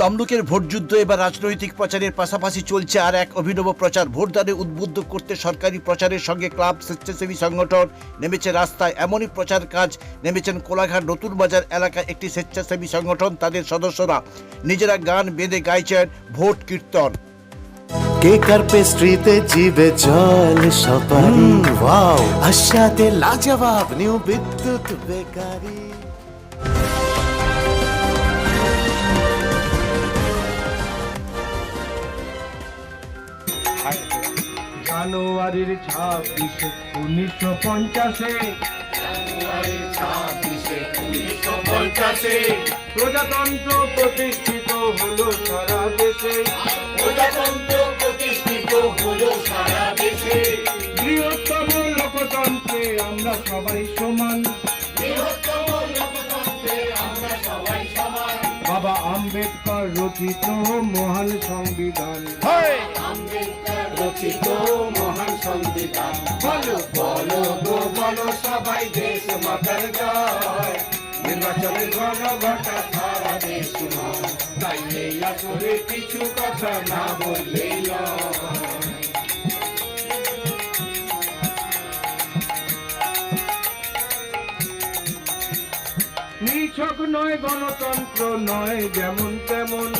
তমলুকের ভোটযুদ্ধ এবার রাজনৈতিক প্রচারের পাশাপাশি চলছে আর এক অভিনব প্রচার। ভোটদানে উদ্বুদ্ধ করতে সরকারি প্রচারের সঙ্গে ক্লাব স্বেচ্ছাসেবী সংগঠন নেমেছে রাস্তায়। এমনই প্রচার কাজ নেমেছেন কোলাঘাট নতুন বাজার এলাকায় একটি স্বেচ্ছাসেবী সংগঠন তাদের সদস্যরা নিজেরা গান বেঁধে গাইছেন ভোট কীর্তন। কেক আর পেস্ট্রিতে জিবে জল সপারি ওয়াও আশাতে লাজবাব নিউ বিদ্যুৎ বেকারি। জানুয়ারির ছাব্বিশে উনিশশো পঞ্চাশে। প্রজাতন্ত্র প্রতিষ্ঠিত হলো সারা দেশে। প্রজাতন্ত্র প্রতিষ্ঠিত হলো সারা দেশে। বৃহত্তম লোকতন্ত্রে আমরা সবাই সমান। আম্বেদকর রচিত মহান সংবিধান। আম্বেদকর রচিত মহান সংবিধান। বলো বলো গো বলো সবাই দেশ মাতার জয়। নির্বাচনের সারা দেশ তাই এই আসরে কিছু কথা না বললেই নয়। নিছক নয় গণতন্ত্র নয় যেমন তেমন।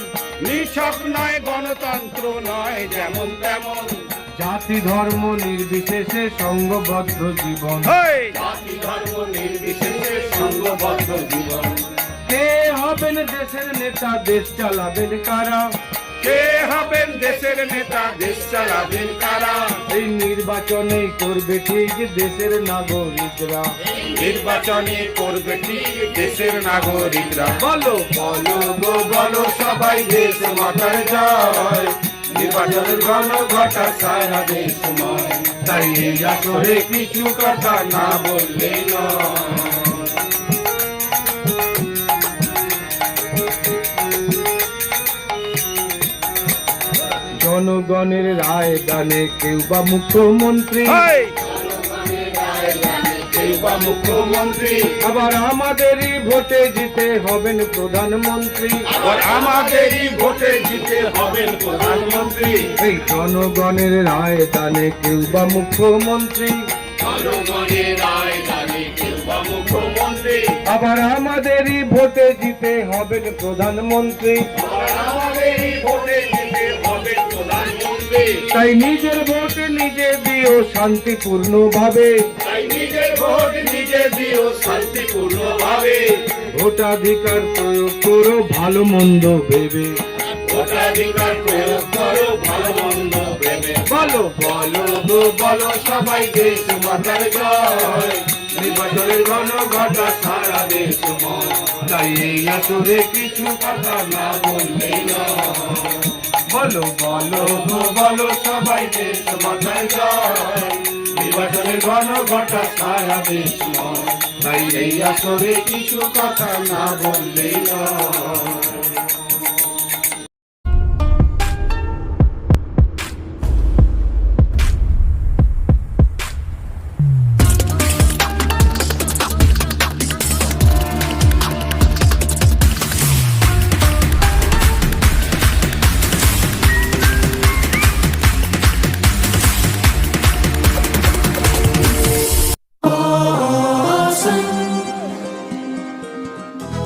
নিছক নয় গণতন্ত্র নয় যেমন তেমন। জাতি ধর্ম নির্বিশেষে সংঘবদ্ধ জীবন। জাতি ধর্ম নির্বিশেষে সংঘবদ্ধ জীবন। কে হবেন দেশের নেতা দেশ চালাবেন কারা? কে হবেন দেশের নেতা দেশ চালাবেন কারা? এই নির্বাচনে করবে ঠিক দেশের নাগরিকরা। নির্বাচনে করবে ঠিক দেশের নাগরিকরা। বলো। বলো গো বলো সবাই দেশ মাতার জয়। নির্বাচনের ঘন ঘটা সারা দেশময় তাই এই আসরে কিছু কথা না বললে নয়। জনগণের রায় দানে কেউ বা মুখ্যমন্ত্রী। মুখ্যমন্ত্রী। আবার আমাদেরই ভোটে জিতে হবেন প্রধানমন্ত্রী। আর আমাদেরই ভোটে জিতে হবেন প্রধানমন্ত্রী। এই জনগণের রায় দানে কেউ বা মুখ্যমন্ত্রী। জনগণের রায় জানে কেউ বা মুখ্যমন্ত্রী। আবার আমাদেরই ভোটে জিতে হবেন প্রধানমন্ত্রী। তাই নিজের ভোট নিজে দিও শান্তিপূর্ণ ভাবে ভোটাধিকার প্রয়োগ করো ভালো মন্দ ভেবে। ভোটাধিকার প্রয়োগ করো ভালো মন্দ ভেবে। বলো। বলো বলো সবাই দেশ মাতার জয়। নির্বাচনের ঘন ঘটা সারা দেশময় তাই এই আসরে কিছু কথা না বললেই নয়। বলো বলো বলো, সবাই দেশ জয়। নির্বাচনের ঘন ঘটা সারা দেশময় তাই এই আসরে কিছু কথা না বললেই